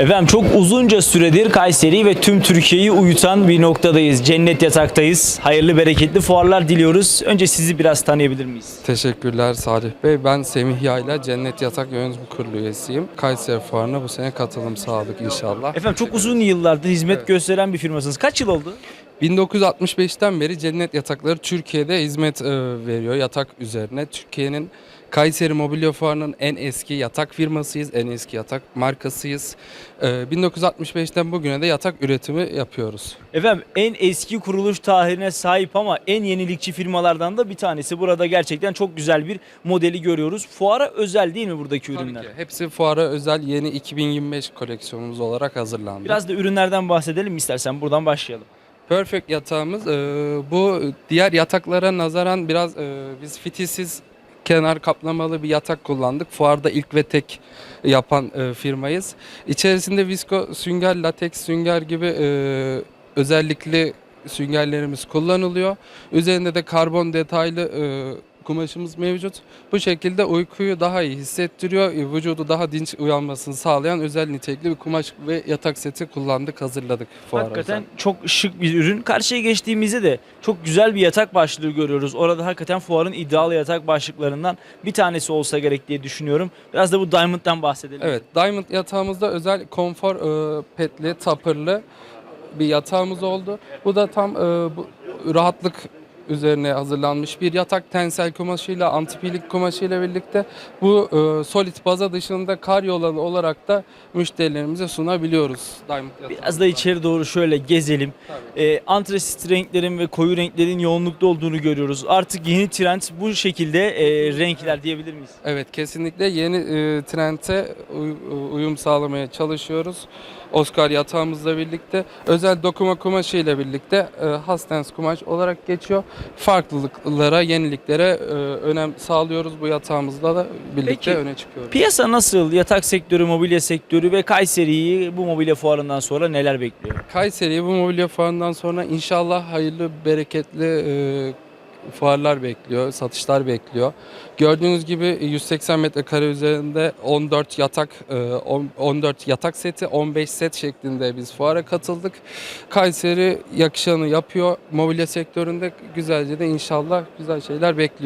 Efendim çok uzunca süredir Kayseri ve tüm Türkiye'yi uyutan bir noktadayız. Cennet yataktayız. Hayırlı bereketli fuarlar diliyoruz. Önce sizi biraz tanıyabilir miyiz? Teşekkürler Salih Bey. Ben Semih Yayla, Cennet Yatak Yönetim Kurulu üyesiyim. Kayseri Fuarı'na bu sene katılım sağladık inşallah. Efendim çok uzun yıllardır hizmet gösteren bir firmasınız. Kaç yıl oldu? 1965'ten beri Cennet Yatakları Türkiye'de hizmet e, veriyor yatak üzerine. Türkiye'nin Kayseri Mobilya Fuarı'nın en eski yatak firmasıyız, en eski yatak markasıyız. E, 1965'ten bugüne de yatak üretimi yapıyoruz. Efendim en eski kuruluş tarihine sahip ama en yenilikçi firmalardan da bir tanesi. Burada gerçekten çok güzel bir modeli görüyoruz. Fuara özel değil mi buradaki Tabii ürünler? ki. Hepsi fuara özel yeni 2025 koleksiyonumuz olarak hazırlandı. Biraz da ürünlerden bahsedelim istersen buradan başlayalım. Perfect yatağımız e, bu diğer yataklara nazaran biraz e, biz fitilsiz kenar kaplamalı bir yatak kullandık. Fuarda ilk ve tek yapan e, firmayız. İçerisinde visko sünger, lateks sünger gibi e, özellikli süngerlerimiz kullanılıyor. Üzerinde de karbon detaylı e, kumaşımız mevcut. Bu şekilde uykuyu daha iyi hissettiriyor. e, Vücudu daha dinç uyanmasını sağlayan özel nitelikli bir kumaş ve yatak seti kullandık, hazırladık fuara Hakikaten özel. çok şık bir ürün. Karşıya geçtiğimizde de çok güzel bir yatak başlığı görüyoruz. Orada hakikaten fuarın iddialı yatak başlıklarından bir tanesi olsa gerek diye düşünüyorum. Biraz da bu Diamond'dan bahsedelim. Evet, Diamond yatağımızda özel konfor e, petli, tapırlı bir yatağımız oldu. Bu da tam e, bu rahatlık üzerine hazırlanmış bir yatak tensel kumaşıyla, antipilik kumaşıyla birlikte bu e, solid baza dışında karyolanı olarak da müşterilerimize sunabiliyoruz Diamond Biraz da içeri doğru şöyle gezelim. Ee, antresit renklerin ve koyu renklerin yoğunlukta olduğunu görüyoruz. Artık yeni trend bu şekilde e, renkler diyebilir miyiz? Evet kesinlikle yeni e, trende uy- uyum sağlamaya çalışıyoruz. Oscar yatağımızla birlikte özel dokuma kumaşı ile birlikte e, Hastens kumaş olarak geçiyor. Farklılıklara, yeniliklere e, önem sağlıyoruz bu yatağımızla da birlikte Peki, öne çıkıyoruz. Piyasa nasıl? Yatak sektörü, mobilya sektörü ve Kayseri'yi bu mobilya fuarından sonra neler bekliyor? Kayseri'yi bu mobilya fuarından sonra inşallah hayırlı, bereketli e, fuarlar bekliyor, satışlar bekliyor. Gördüğünüz gibi 180 metrekare üzerinde 14 yatak, e, on- 14 yatak seti, 15 set şeklinde biz fuara katıldık. Kayseri yakışanı yapıyor. Mobilya sektöründe güzelce de inşallah güzel şeyler bekliyor.